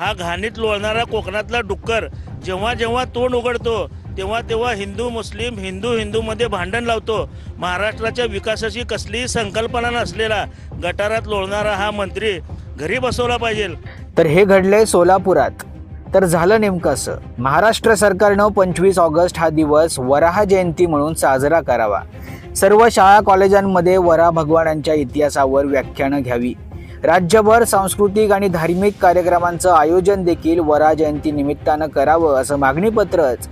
हा घाणीत लोळणारा कोकणातला डुक्कर. जेव्हा जेव्हा तोंड उघडतो तेव्हा तेव्हा हिंदू मुस्लिम हिंदू हिंदूमध्ये भांडण लावतो. महाराष्ट्राच्या विकासाची कसलीही संकल्पना नसलेला गटारात लोळणारा हा मंत्री घरी बसवला पाहिजे. तर हे घडलंय सोलापुरात. तर झालं नेमकं असं. महाराष्ट्र सरकारनं पंचवीस ऑगस्ट हा दिवस वराह जयंती म्हणून साजरा करावा. सर्व शाळा कॉलेजांमध्ये वरा भगवानांच्या इतिहासावर व्याख्यानं घ्यावी. राज्यभर सांस्कृतिक आणि धार्मिक कार्यक्रमांचं आयोजन देखील वरा जयंती निमित्तानं करावं असं मागणीपत्रच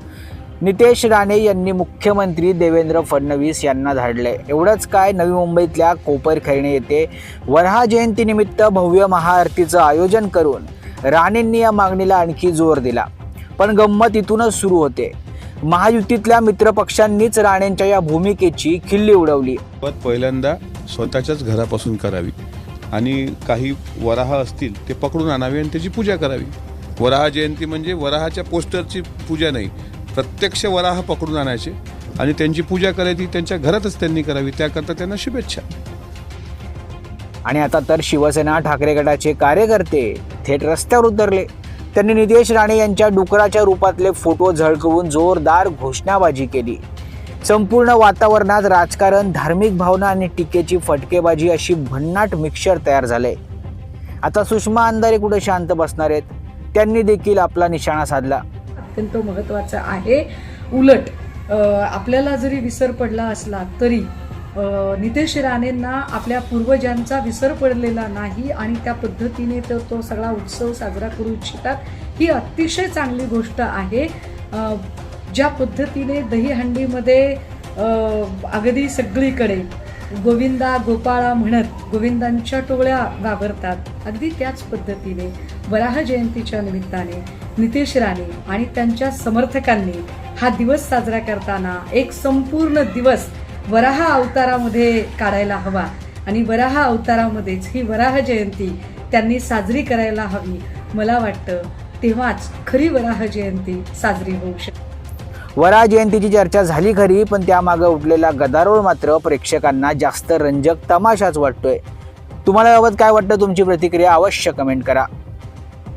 नितेश राणे यांनी मुख्यमंत्री देवेंद्र फडणवीस यांना धाडले. एवढंच काय नवी मुंबईतल्या कोपरखैरणे येथे वरहा जयंतीनिमित्त भव्य महाआरतीचं आयोजन करून राणेंनी या मागणीला आणखी जोर दिला. पण गंमत इथूनच सुरू होते. महायुतीतल्या मित्रपक्षांनीच राणेंच्या या भूमिकेची खिल्ली उडवली. पहिल्यांदा स्वतःच्याच घरापासून करावी. आणि काही वराह असतील ते पकडून आणावे आणि त्याची पूजा करावी. वराह जयंती म्हणजे वराहाच्या पोस्टरची पूजा नाही प्रत्यक्ष वराह पकडून आणायचे आणि त्यांची पूजा करायची त्यांच्या घरातच त्यांनी करावी त्याकरता त्यांना शुभेच्छा. आणि आता तर शिवसेना ठाकरे गटाचे कार्यकर्ते थेट रस्त्यावर उतरले. त्यांनी नितेश राणे यांच्या डुकराच्या रूपातले फोटो झळकवून जोरदार घोषणाबाजी केली. संपूर्ण वातावरणात राजकारण धार्मिक भावना आणि टीकेची फटकेबाजी अशी भन्नाट मिक्सर तयार झाले. आता सुषमा अंधारे कुठे शांत बसणार आहेत? त्यांनी देखील आपला निशाणा साधला. अत्यंत महत्त्वाचा आहे. उलट आपल्याला जरी विसर पडला असला तरी नितेश राणेंना आपल्या पूर्वजांचा विसर पडलेला नाही आणि त्या पद्धतीने तर तो सगळा उत्सव साजरा करू इच्छितात. ही अतिशय चांगली गोष्ट आहे. ज्या पद्धतीने दहीहंडीमध्ये अगदी सगळीकडे गोविंदा गोपाळा म्हणत गोविंदांच्या टोळ्या वावरतात अगदी त्याच पद्धतीने वराह जयंतीच्या निमित्ताने नितेश राणे आणि त्यांच्या समर्थकांनी हा दिवस साजरा करताना एक संपूर्ण दिवस वराह अवतारामध्ये काढायला हवा आणि वराह अवतारामध्येच ही वराह जयंती त्यांनी साजरी करायला हवी. मला वाटतं तेव्हाच खरी वराह जयंती साजरी होऊ शकते वरा जयंतीची चर्चा झाली खरी पण त्यामागं उठलेला गदारोळ मात्र प्रेक्षकांना जास्त रंजक तमाशाच वाटतोय. तुम्हाला याबाबत काय वाटतं? तुमची प्रतिक्रिया अवश्य कमेंट करा.